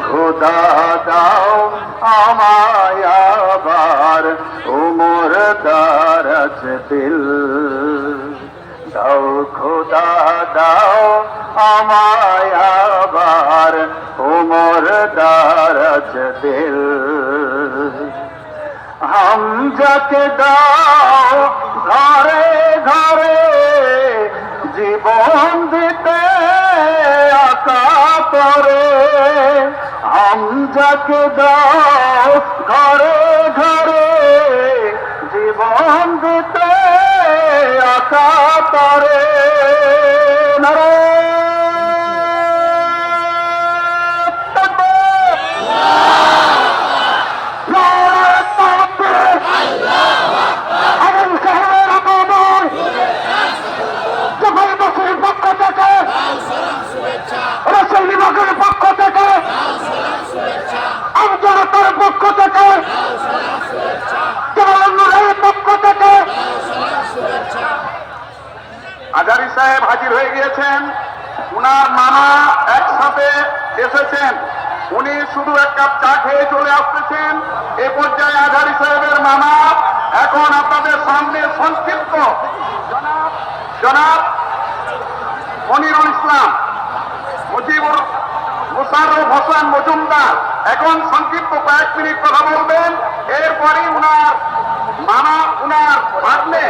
খোদা দাও আমায় উমর দারাজ দিল দাও খোদা দাও আমায় উমর দারাজ দিল হামজাকে দাও ঘরে ঘরে জীবন দিতে আকা আমজাকে দাও ঘরে ঘরে। জীবন দিতে আকা পরে পক্ষ থেকে রসুল বিভাগের পক্ষ থেকে আমজনতার পক্ষ থেকে জওয়ানুরের পক্ষ থেকে আজারি সাহেব হাজির হয়ে গিয়েছেন উনার মামা একসাথে এসেছেন। উনি শুধু এক কাপ চা খেয়ে চলে আসতেছেন। এ পর্যায়ে আজারি সাহেবের মামা এখন আপনাদের সামনে সংক্ষিপ্ত। জনাব মনিরুল ইসলাম, মুজিবুর মুসারফ হোসেন মজুমদার, এখন সংক্ষিপ্ত কয়েক মিনিট কথা বলবেন। এরপরই উনার মামা, উনার ভাগ্নে,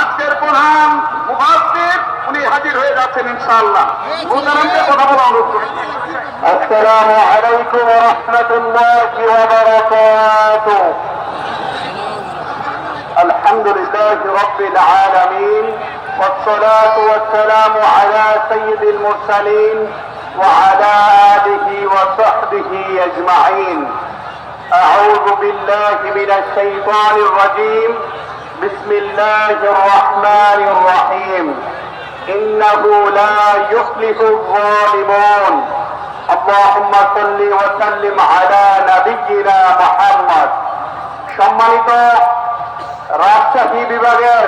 আজকের প্রধান মুফাসসির উনি হাজির হয়ে যাচ্ছেন ইনশাআল্লাহ মোহতারামকে কথা বলা অনুরোধ করি আসসালামু আলাইকুম ওয়া রাহমাতুল্লাহি ওয়া বারাকাতুহু الحمد لله رب العالمين والصلاة والسلام على سيد المرسلين وعلى آله وصحبه أجمعين أعوذ بالله من الشيطان الرجيم بسم الله الرحمن الرحيم إنه لا يفلح الظالمون اللهم صل وسلم على نبينا محمد সম্মানিত রাজশাহী বিভাগের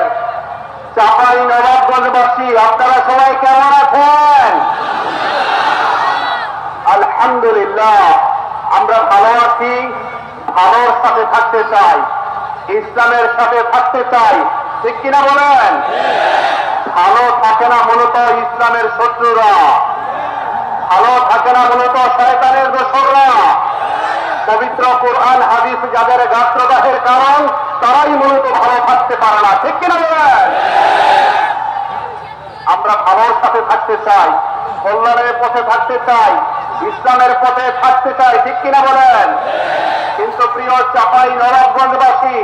চাপাই নবাবগঞ্জবাসী আপনারা সবাই কেমন আছেন আলহামদুলিল্লাহ আমরা ভালো আছি ভালোর সাথে থাকতে চাই ইসলামের সাথে থাকতে চাই ঠিক কিনা বলেন ভালো থাকে না মূলত ইসলামের শত্রুরা। ভালো থাকে না মূলত শয়তানের দোসররা। পবিত্র কোরআন, হাদিস যাদের গাত্রদাহের কারণ, তারাই মূলত ভালো থাকতে পারে না। ঠিক কিনা আমরা ভালোর সাথে থাকতে চাই, কল্যাণের পথে থাকতে চাই, ইসলামের পথে থাকতে চাই। ঠিক কিনা বলেন? কিন্তু প্রিয় চাপাই নবাবগঞ্জবাসী,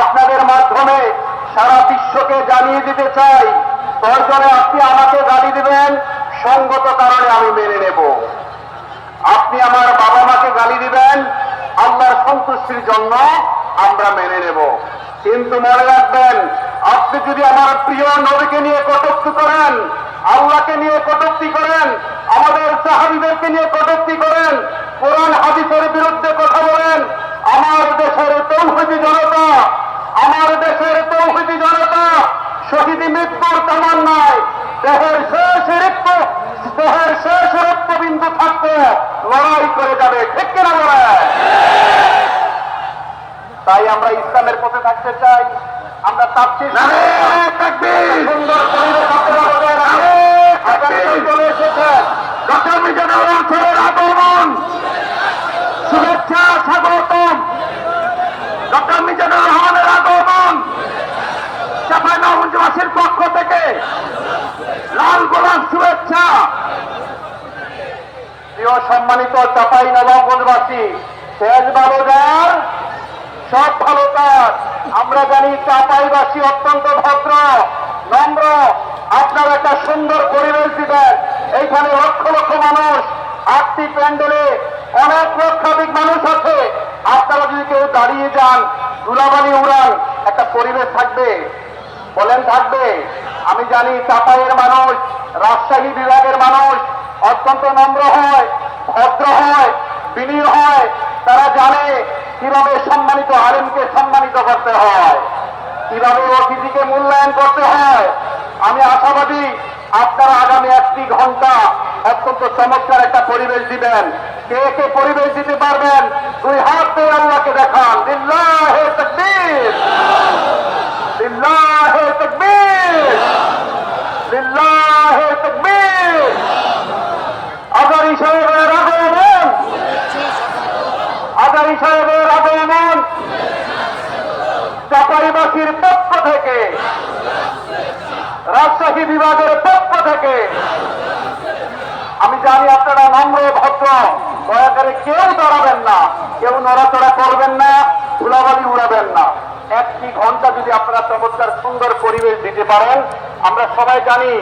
আপনাদের মাধ্যমে সারা বিশ্বকে জানিয়ে দিতে চাই প্রয়োজনে আপনি আমাকে গালি দিবেন, সঙ্গত কারণে আমি মেনে নেব। আপনি আমার বাবা মাকে গালি দিবেন, আল্লাহর সন্তুষ্টির জন্য আমরা মেনে নেব। কিন্তু মনে রাখবেন, আপনি যদি আমার প্রিয় নবীকে নিয়ে কটূক্তি করেন, আল্লাহকে নিয়ে কটূক্তি করেন, আমাদের সাহাবিদেরকে নিয়ে কটূক্তি করেন, কোরআন, হাদিসের বিরুদ্ধে কথা বলেন লড়াই করে যাবে ঠিক কিনা বলে? তাই আমরা ইসলামের পথে থাকতে চাই। আমরা সুন্দর চলে এসেছেন আগমন শুভেচ্ছা স্বাগতম। ডক্টর মিজানুর রহমানের আগমন। চাপাই পক্ষ থেকে। লাল গোলাপ শুভেচ্ছা। প্রিয় সম্মানিত চাপাই নবাবগঞ্জবাসী শেষ বাবুদার সব ভালো কাজ। আমরা জানি চাপাইবাসী অত্যন্ত ভদ্র, নম্র। আপনারা একটা সুন্দর পরিবেশ দিবেন। এইখানে লক্ষ লক্ষ মানুষ, আটটি প্যান্ডেলে অনেক লক্ষাধিক মানুষ আছে। আপনারা যদি কেউ দাঁড়িয়ে যান ধুলাবালি উড়ান, একটা পরিবেশ থাকবে। বলেন থাকবে। আমি জানি চাপাইয়ের মানুষ, রাজশাহী বিভাগের মানুষ অত্যন্ত নম্র হয়, ভদ্র হয় বিনীয় হয়। তারা জানে কীভাবে সম্মানিত আলেমকে সম্মানিত করতে হয়, কীভাবে অতিথিকে মূল্যায়ন করতে হয়। আমি আশাবাদী আপনারা আগামী একটি ঘণ্টা অত্যন্ত চমৎকার একটা পরিবেশ দিবেন। কে কে পরিবেশ দিতে পারবেন, দুই হাত দিয়ে আল্লাহকে দেখান। লিল্লাহে তাকবীর। লিল্লাহে তাকবীর লিল্লাহে তাকবীর আজারি সাহেবের আগমন আজারি সাহেবের আগমন চাপাইবাসীর পক্ষ থেকে, রাজশাহী বিভাগের পক্ষ থেকে। আমি জানি আপনারা নম্র, ভদ্র, দয়া করে কেউ দাঁড়াবেন না, কেউ নড়াচড়া করবেন না, ধুলাবালি উড়াবেন না। একটি ঘণ্টা যদি আপনারা চমৎকার সুন্দর পরিবেশ দিতে পারেন, আমরা সবাই জানি